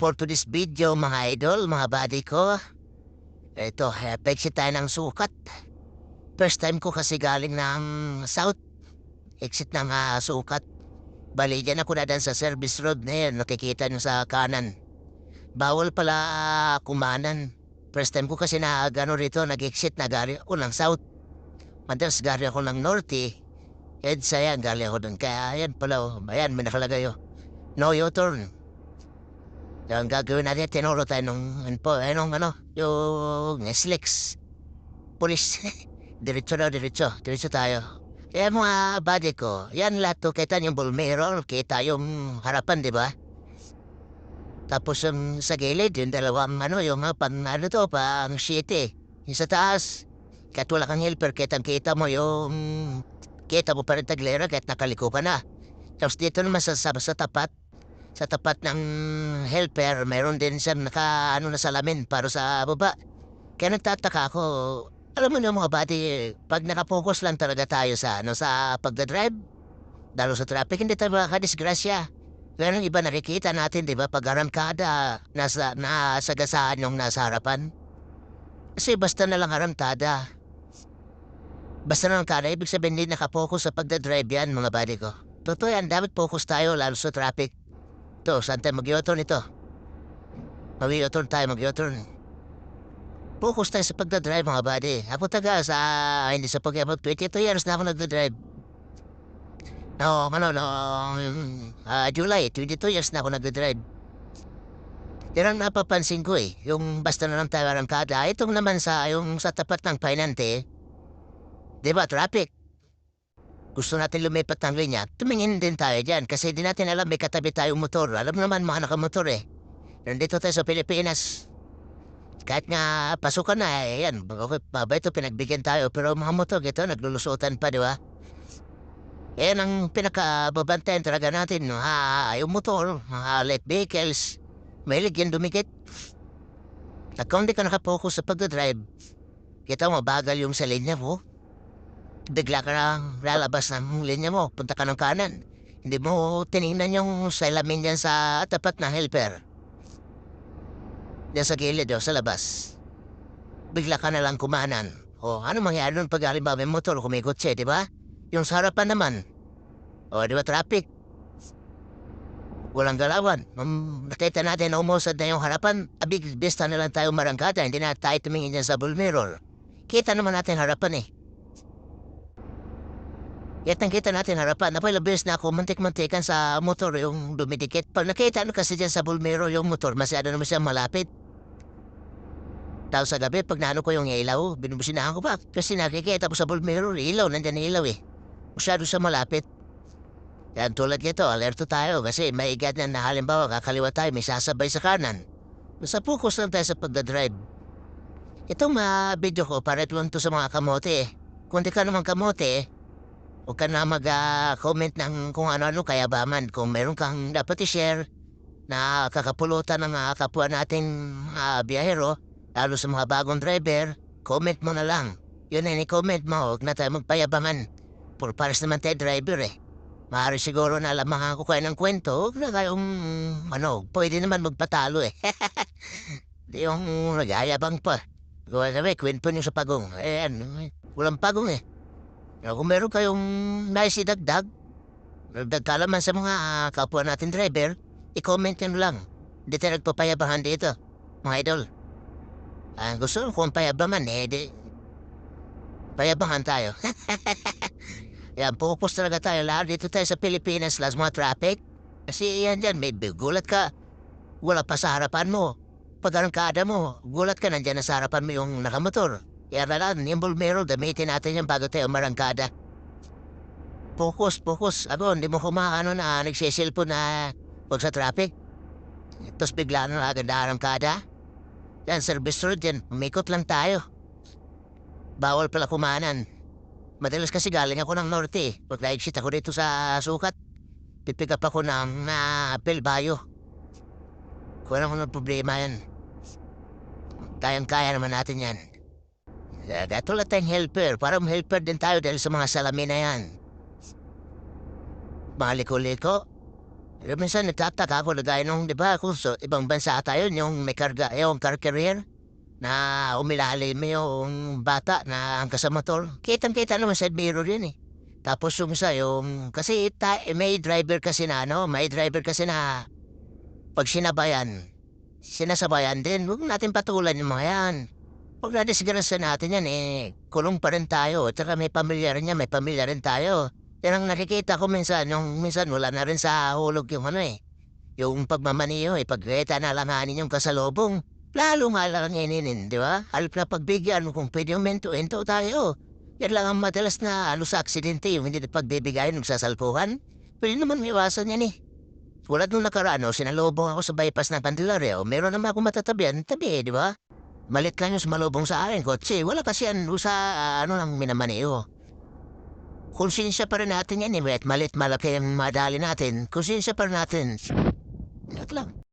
for today's video mga idol, mga buddy ko. Ito, exit tayo ng sukat. First time ko kasi galing ng south. Exit ng ah, sukat. Bali, dyan ako nadan sa service road na yan. Nakikita nyo sa kanan. Bawal pala ah, kumanan. First time ko kasi na gano rito, nag-exit na gari ako ng south. Madalas gari ako ng north eh. EDSA yan, galing ako doon. Kaya ayan pala, oh. ayan, may nakalagay oh. No U-turn. Yung gagawin natin, tinuro tayo nung, ano po, eh, nung ano, yung Neslex. Pulis. diretso na, diretso. Diretso tayo. Kaya mga buddy ko, yan lahat to, kita yung bull mirror, kita yung harapan, di ba? Tapos yung sa gilid, yung dalawang ano, yung mga pang ano to, pang eh. Yung sa taas, kahit wala kang helper, kitang kita mo yung kita mo pa rin taglera kahit nakaliko ka na. Tapos dito naman sa, sa tapat, sa tapat ng helper, mayroon din siyang naka, ano na salamin para sa baba. Kaya nagtataka ako, alam mo na mga buddy, pag nakapokus lang talaga tayo sa, ano, sa pagdadrive, lalo sa traffic, hindi tayo makakadisgrasya. Pero yung iba nakikita natin, di ba, pag aramkada, nasa, nasagasaan yung nasa harapan. Kasi basta na lang aramtada. Basta na lang kada, ibig sabihin hindi nakapokus sa pagdadrive yan, mga buddy ko. Totoo yan, dapat focus tayo, lalo sa traffic. Ito, saan tayo mag-u-turn ito? Mag-u-turn tayo, mag-u-turn. Focus tayo sa pagdadrive, mga buddy. Ako taga sa, hindi sa pag-abot, 22 years na ako nagdadrive. No, ano, no, ah, July, 22 years na ako nagdadrive. Yan ang napapansin ko eh, yung basta na lang tayo arangkada. Itong naman sa, yung sa tapat ng Painante, di traffic. Gusto natin lumipat ng linya, tumingin din tayo dyan kasi di natin alam may katabi tayong motor. Alam naman mga nakamotor eh. Nandito tayo sa Pilipinas. Kahit nga pasukan na eh, yan. Baba ito pinagbigyan tayo pero mga motor ito naglulusutan pa, di ba? Yan ang pinakababantayan talaga natin. Ha, yung motor, mga light vehicles, mahilig yan dumikit. At kung di ka nakapokus sa pagdadrive, kita mo bagal yung sa linya mo, bigla ka na lalabas ng linya mo, punta ka ng kanan. Hindi mo tinignan yung salamin yan sa tapat na helper. Diyan sa gilid o sa labas. Bigla ka na lang kumanan. O ano mangyari nun pag halimbawa may motor kumikot siya, di ba? Yung sa harapan naman. O di ba traffic? Walang galawan. Nakita natin na umusad na yung harapan. Abig, besta na lang tayo marangkada. Hindi na tayo tumingin dyan sa bull mirror. Kita naman natin harapan eh. Kitang kita natin harapan. Napailang beses na ako mantik-mantikan sa motor yung dumidikit. Pag nakita ano kasi dyan sa bull mirror yung motor, masyado naman siya malapit. Tapos sa gabi, pag naano ko yung ilaw, binubusinahan ko pa. Kasi nakikita ko sa bull mirror, ilaw, nandyan ilaw eh. Masyado siya malapit. Yan tulad nito, alerto tayo kasi maigad na na halimbawa kakaliwa tayo, may sasabay sa kanan. Basta focus lang tayo sa pagdadrive. Itong mga video ko, para tulong to sa mga kamote eh. Kung di ka naman kamote, huwag ka na mag-comment ng kung ano-ano kaya ba man. Kung meron kang dapat i-share na kakapulutan ng mga kapwa nating uh, biyahero, lalo sa mga bagong driver, comment mo na lang. Yun ay comment mo, huwag na tayo magpayabangan. Puro pares naman tayo driver eh. Maaari siguro na alamangan ko kayo ng kwento, huwag na kayong, ano, pwede naman magpatalo eh. Di yung nag-ayabang pa. Gawa sabi, kwento niyo sa pagong. Eh, ano, walang pagong eh. Kung meron kayong nais idagdag, dagdag kalaman sa mga uh, kapwa natin driver, i-comment nyo lang. Hindi tayo nagpapayabangan dito, mga idol. Ah, gusto kung payabangan eh, di... Payabangan tayo. yan, pupus talaga tayo lahat dito tayo sa Pilipinas, las mga traffic. Kasi yan dyan, may gulat ka. Wala pa sa harapan mo. Pag arangkada mo, gulat ka nandyan na sa harapan mo yung nakamotor. Kaya lang, nimble mirror, gamitin natin yan bago tayo marangkada. Focus, focus. Abo, hindi mo kumaano na nagsisilpo na pag sa traffic. Tapos bigla na agad na arangkada. Yan, service road yan. Umikot lang tayo. Bawal pala kumanan. Madalas kasi galing ako ng norte eh. Pag night shift ako dito sa sukat, pipick up ako ng uh, Pelbayo. Kung ano problema yan. Kayang-kaya naman natin yan. Uh, tulad tayong helper. Parang helper din tayo dahil sa mga salamin na yan. Mga liko-liko. Eh, minsan nagtataka ako na gaya nung, di ba, kung sa ibang bansa tayo, yung may karga, yung car carrier, na umilalim yung bata na hanggang sa motor. Kitang-kita naman sa mirror yun eh. Tapos yung isa, yung, kasi ta, may driver kasi na, ano, may driver kasi na, pag sinabayan, sinasabayan din, huwag natin patulan yung mga yan. Huwag natin yan eh, kulong pa rin tayo, tsaka may pamilya rin yan, may pamilya rin tayo. Yan ang nakikita ko minsan, yung minsan wala na rin sa hulog yung ano eh. Yung pagmamaniyo eh, pagkita na langanin yung kasalubong. Lalo nga lang ininin, di ba? Halip na pagbigyan kung pwede yung mento-ento tayo. Yan lang ang madalas na ano sa aksidente, yung hindi na pagbibigay ng sasalpuhan. Pwede naman may iwasan yan eh. Tulad nung nakaraan, oh, sinalubong ako sa bypass ng Candelario, meron naman ako matatabihan, tabi, di ba? Malit lang yung sumalubong sa akin, kotse. Wala kasi yan sa ah, ano lang minamaniyo. Konsensya pa rin natin yan eh, malit malaki ang madali natin. Konsensya pa rin natin. Yan lang.